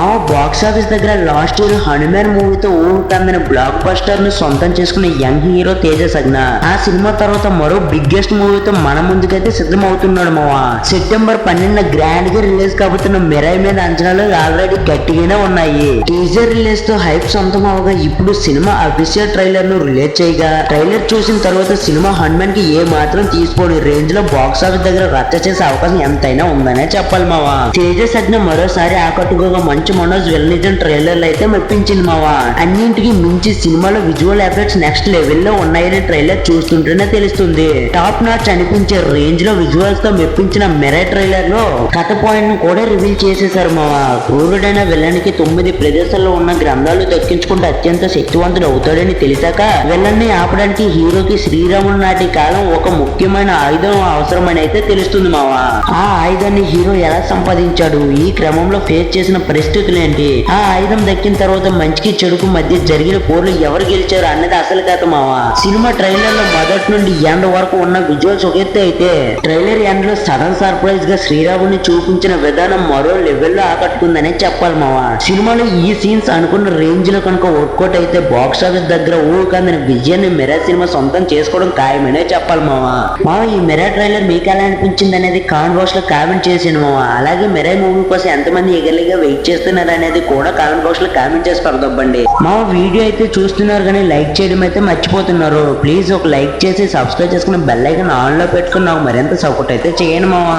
మా box office దగ్గర last year Hanuman మూవీతో ఊహకందిన బ్లాక్ బస్టర్ను సొంతం చేసుకున్న యంగ్ హీరో తేజ సజ్ఞ ఆ సినిమా తర్వాత మరో బిగ్గెస్ట్ మూవీతో మన ముందుకైతే సిద్ధం అవుతున్నాడు మావా. సెప్టెంబర్ పన్నెండున గ్రాండ్గా రిలీజ్ కాబోతున్న మిరాయి మీద అంచనాలు ఆల్రెడీ గట్టిగానే ఉన్నాయి. టీజర్ రిలీజ్తో హైప్ సొంతం అవగా ఇప్పుడు సినిమా అఫీషియల్ ట్రైలర్ను రిలీజ్ చేయగా ట్రైలర్ చూసిన తర్వాత సినిమా హనుమాన్కి ఏ మాత్రం తీసుకోని రేంజ్లో బాక్స్ ఆఫీస్ దగ్గర రచ్చ చేసే అవకాశం ఎంతైనా ఉందనే చెప్పాలి మావా. తేజ సజ్ఞ మరోసారి ఆకట్టుకోగా మంచి మనోజ్ వెల్నిజం ట్రైలర్లు అయితే మెప్పించింది మావా. అన్నింటికి మించి సినిమాలో విజువల్ ఎఫెక్ట్స్ నెక్స్ట్ లెవెల్లో ఉన్నాయని ట్రైలర్ చూస్తుంటేనే తెలుస్తుంది. టాప్ నాచ్ అనిపించే రేంజ్లో విజువల్స్తో మెప్పించిన మెరే ట్రైలర్లో కథ పాయింట్ను కూడా రివీల్ చేసేశారు మావా. క్రూరుడైన విల్లనికి తొమ్మిది ప్రదేశాల్లో ఉన్న గ్రంథాలు దక్కించుకుంటే అత్యంత శక్తివంతుడు అవుతాడని తెలిసాక విల్లన్ని ఆపడానికి హీరోకి శ్రీరాముడు నాటి కాలం ఒక ముఖ్యమైన ఆయుధం అవసరమని అయితే తెలుస్తుంది మావా. ఆ ఆయుధాన్ని హీరో ఎలా సంపాదించాడు? ఈ క్రమంలో ఫేస్ చేసిన పరిస్థితి ఏంటి ఆ ఆయుధం దక్కిన తర్వాత మంచికి చెడుకు మధ్య జరిగిన పోర్లు ఎవరు గెలిచారు అన్నది అసలు కథ మావా. సినిమా ట్రైలర్లో మొదటి నుండి ఎండ్ వరకు ఉన్న విజువల్స్ ఒక ఎత్తు అయితే ట్రైలర్ ఎండ్లో సడన్ సర్ప్రైజ్గా శ్రీరాముని చూపించిన విధానం మరో లెవెల్లో ఆకట్టుకుందనే చెప్పాలి మావా. సినిమాలో ఈ సీన్స్ అనుకున్న రేంజ్లో కనుక వర్కౌట్ అయితే బాక్స్ ఆఫీస్ దగ్గర ఊకందని విజయాన్ని మెరా సినిమా సొంతం చేసుకోవడం ఖాయమనే చెప్పాలి మావా. మావా ఈ మెరా ట్రైలర్ మీకు ఎలా అనిపించింది అనేది కామెంట్ బాక్స్లో కామెంట్ చేసాను మావా. అలాగే మెరా మూవీ కోసం ఎంతమంది ఎగర్లీగా వెయిట్ చేస్తున్నారు అనేది కూడా కామెంట్ బాక్స్లో కామెంట్ చేసి పడదొబ్బండి మా వీడియో అయితే చూస్తున్నారు కానీ లైక్ చేయడం అయితే మర్చిపోతున్నారు. ప్లీజ్ ఒక లైక్ చేసి సబ్స్క్రైబ్ చేసుకుని బెల్ ఐకన్ ఆన్లో పెట్టుకుని నాకు మరింత సపోర్ట్ అయితే చేయండి మావా.